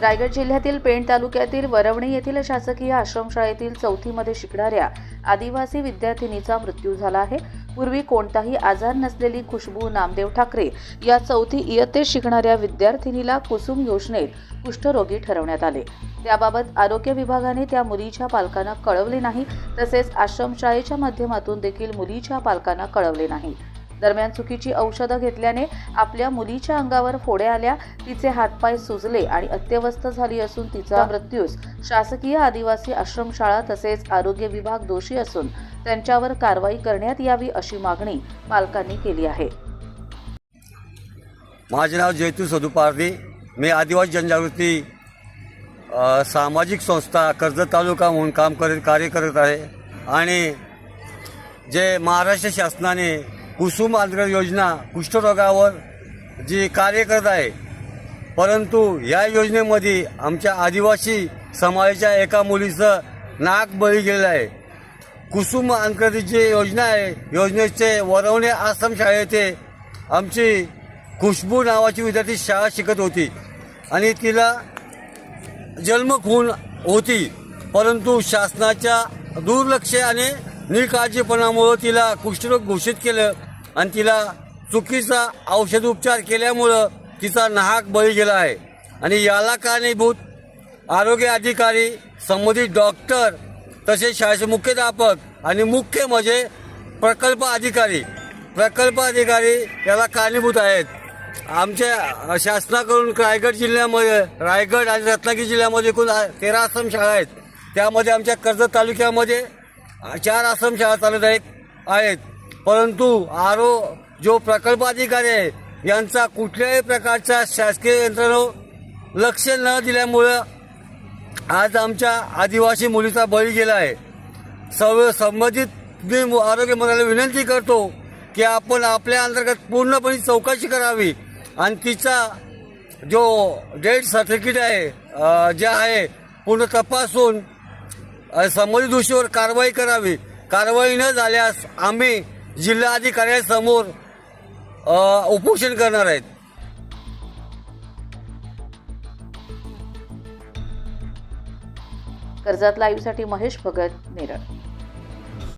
रायगड जिल्ह्यातील पेण तालुक्यातील वरवणी येथील शासकीय आश्रमशाळेतील चौथीमध्ये शिकणाऱ्या आदिवासी विद्यार्थिनीचा मृत्यू झाला आहे. पूर्वी कोणताही आजार नसलेली खुशबू नामदेव ठाकरे या चौथी इयत्तेत शिकणाऱ्या विद्यार्थिनीला कुसुम योजनेत कुष्ठरोगी ठरवण्यात आले. त्याबाबत आरोग्य विभागाने त्या मुलीच्या पालकांना कळवले नाही तसेच आश्रमशाळेच्या माध्यमातून देखील मुलीच्या पालकांना कळवले नाही. दरम्यान चुकीची औषधं घेतल्याने आपल्या मुलीच्या अंगावर फोड्या आल्या तिचे हातपाय सुजले आणि अत्यवस्थ झाली असून तिचा मृत्यूस शासकीय आदिवासी आश्रमशाळा तसेच आरोग्य विभाग दोषी असून त्यांच्यावर कारवाई करण्यात यावी अशी मागणी पालकांनी केली आहे. माझे नाव जयतू सदुपारदे. मी आदिवासी जनजागृती सामाजिक संस्था कर्जत तालुका म्हणून काम करत कार्य करत आहे. आणि जे महाराष्ट्र शासनाने कुसुम आंध्र योजना कुष्ठरोगावर जी कार्य करत आहे परंतु या योजनेमध्ये आमच्या आदिवासी समाजाच्या एका मुलीचं नाक बळी गेलेलं आहे. कुसुम अंकरी योजना आहे. योजनेचे वरवणे आश्रम शाळेचे आमची खुशबू नावाची विद्यार्थी शाळा शिकत होती. आणि तिला जन्मखून होती. परंतु शासनाच्या दुर्लक्ष आणि निकाळजीपणामुळं तिला कुष्ठरोग घोषित केलं आणि तिला चुकीचा औषध उपचार केल्यामुळं तिचा नाहक बळी गेला आहे. आणि याला कारणीभूत आरोग्य अधिकारी संबंधित डॉक्टर तसेच शाळेचे मुख्याध्यापक आणि मुख्य म्हणजे प्रकल्प अधिकारी. प्रकल्प अधिकारी याला कारणीभूत आहेत. आमच्या शासनाकडून रायगड जिल्ह्यामध्ये रायगड आणि रत्नागिरी जिल्ह्यामध्ये एकूण तेरा आश्रम शाळा आहेत. त्यामध्ये आमच्या कर्जत तालुक्यामध्ये चार आश्रम शाळा चालत आहेत आहेत. परंतु आरो जो प्रकल्प अधिकारी आहे यांचा कुठल्याही प्रकारचा शासकीय यंत्रणा लक्ष न दिल्यामुळं आज आमच्या आदिवासी मुलीचा बळी गेला आहे. सर्व संबंधित मी आरोग्य मंत्र्याला विनंती करतो की आपण आपल्या अंतर्गत पूर्णपणे चौकशी करावी. आणि तिचा जो डेथ सर्टिफिकेट आहे जे आहे पूर्ण तपासून संबंधित दोषीवर कारवाई करावी. कारवाई न झाल्यास आम्ही जिल्हाधिकाऱ्यांसमोर उपोषण करणार आहेत. कर्जात लाईव्हसाठी महेश भगत नेरळ